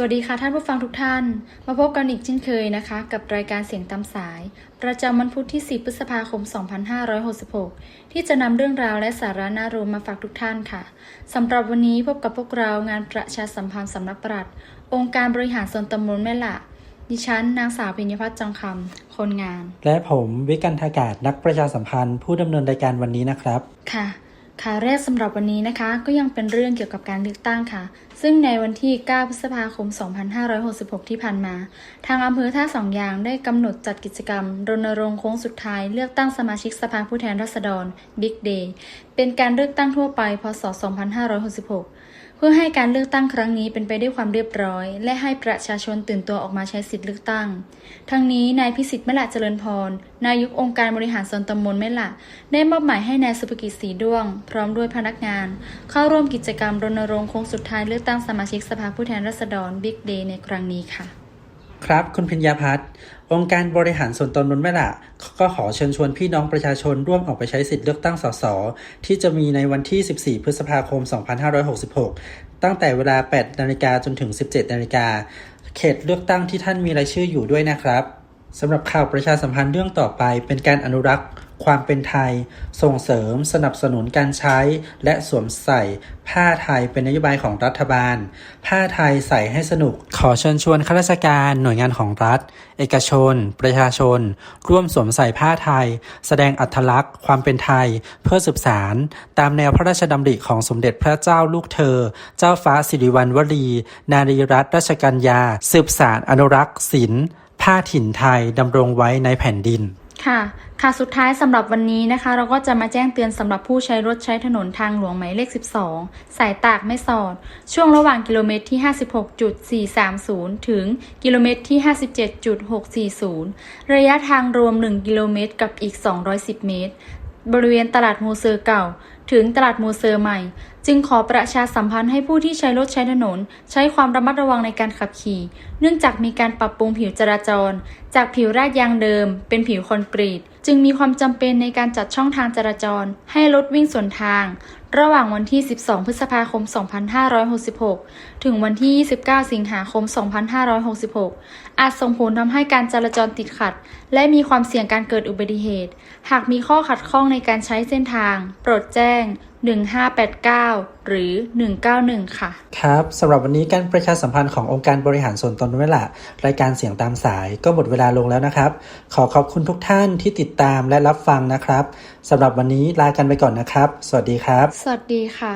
วัสดีค่ะท่านผู้ฟังทุกท่าน มาพบกันอีกเช่นเคยนะคะ กับรายการเสียงตามสาย ประจำวันพุธที่ 10 พฤษภาคม 2566 ที่จะนำเรื่องราวและสาระน่ารู้มาฝากทุกท่านค่ะสำหรับวันนี้พบกับพวกเรางานประชาสัมพันธ์สำนักปลัด องค์การบริหารส่วนตำบลแม่ละดิฉันนางสาวพิญญพัฒน์จองคำคนงาน และผมวิกันทากาศนักประชาสัมพันธ์ ผู้ดำเนินรายการวันนี้นะครับค่ะ ข่าวแรกสำหรับวันนี้นะคะก็ยังเป็นเรื่องเกี่ยวกับการเลือกตั้งค่ะ ซึ่งในวันที่ 9 พฤษภาคม 2566 ที่ผ่านมา ทางอำเภอท่าสองยางได้กำหนดจัดกิจกรรม รณรงค์โค้งสุดท้ายเลือกตั้งสมาชิกสภาผู้แทนราษฎร Big Day เป็นการเลือกตั้งทั่วไปพศ 2566 พื่อให้การเลือกตั้งครั้งนี้เป็นไปด้วยความเรียบร้อย และให้ประชาชนตื่นตัวออกมาใช้สิทธิเลือกตั้ง ทั้งนี้นายพิสิทธิ์แม่ละเจริญพร นายกองค์การบริหารส่วนตำบลแม่ละได้มอบหมายให้นายสุภกิจศรีด้วง พร้อมด้วยพนักงาน เข้าร่วมกิจกรรมรณรงค์โค้งสุดท้ายเลือกตั้งสมาชิกสภาผู้แทนราษฎรบิ๊กเดย์ในครั้งนี้ค่ะ ครับคุณพิญญาพัฒน์ องค์การบริหารส่วนตนนนแม่ละก็ขอเชิญชวนพี่น้องประชาชนร่วมออกไปใช้สิทธิ์เลือกตั้งสสที่จะมีในวันที่ 14 พฤษภาคม 2566 ตั้งแต่เวลา 8 นาฬิกาจนถึง 17 นาฬิกา เขตเลือกตั้งที่ท่านมีรายชื่ออยู่ด้วยนะครับสำหรับข่าวประชาสัมพันธ์เรื่องต่อไปเป็นการอนุรักษ์ ความเป็นไทย ส่งเสริมสนับสนุนการใช้ และสวมใส่ผ้าไทยเป็นนโยบายของรัฐบาล ผ้าไทยใส่ให้สนุก ขอเชิญชวนข้าราชการหน่วยงานของรัฐ เอกชน ประชาชน ร่วมสวมใส่ผ้าไทย แสดงอัตลักษณ์ ความเป็นไทย เพื่อสืบสาร ตามแนวพระราชดำริของสมเด็จพระเจ้าลูกเธอ เจ้าฟ้าสิริวัณวลีนารีรัตนราชกัญญา สืบสารอนุรักษ์ศิลป์ผ้าถิ่นไทยดำรงไว้ในแผ่นดิน ค่ะ ค่ะ สุดท้ายสำหรับวันนี้นะคะ เราก็จะมาแจ้งเตือนสำหรับผู้ใช้รถใช้ถนนทางหลวงหมายเลข 12 สายตากไม่สอด ช่วงระหว่างกิโลเมตรที่ 56.430 ถึงกิโลเมตรที่ 57.640 ระยะทางรวม 1 กิโลเมตรกับอีก 210 เมตร บริเวณตลาดมูเซอร์เก่า ถึงตลาดมูเซอร์ใหม่ จึงขอประชาสัมพันธ์ให้ผู้ที่ใช้รถใช้ถนน ใช้ความระมัดระวังในการขับขี่ เนื่องจากมีการปรับปรุงผิวจราจร จากผิวราดยางเดิม เป็นผิวคอนกรีต จึงมีความจำเป็นในการจัดช่องทางจราจร ให้รถวิ่งสวนทาง ระหว่างวันที่ 12 พฤษภาคม 2566 ถึงวันที่ 29 สิงหาคม 2566 อาจส่งผลทำให้การจราจรติดขัด และมีความเสี่ยงการเกิดอุบัติเหตุ หากมีข้อขัดข้องในการใช้เส้นทาง โปรดแจ้ง 1589 หรือ 191 ค่ะ ครับสำหรับวันนี้การประชาสัมพันธ์ขององค์การบริหารส่วนตนเวละรายการเสียงตามสายก็หมดเวลาลงแล้วนะครับ ขอขอบคุณทุกท่านที่ติดตามและรับฟังนะครับสำหรับวันนี้ลากันไปก่อนนะครับ สวัสดีครับสวัสดีค่ะ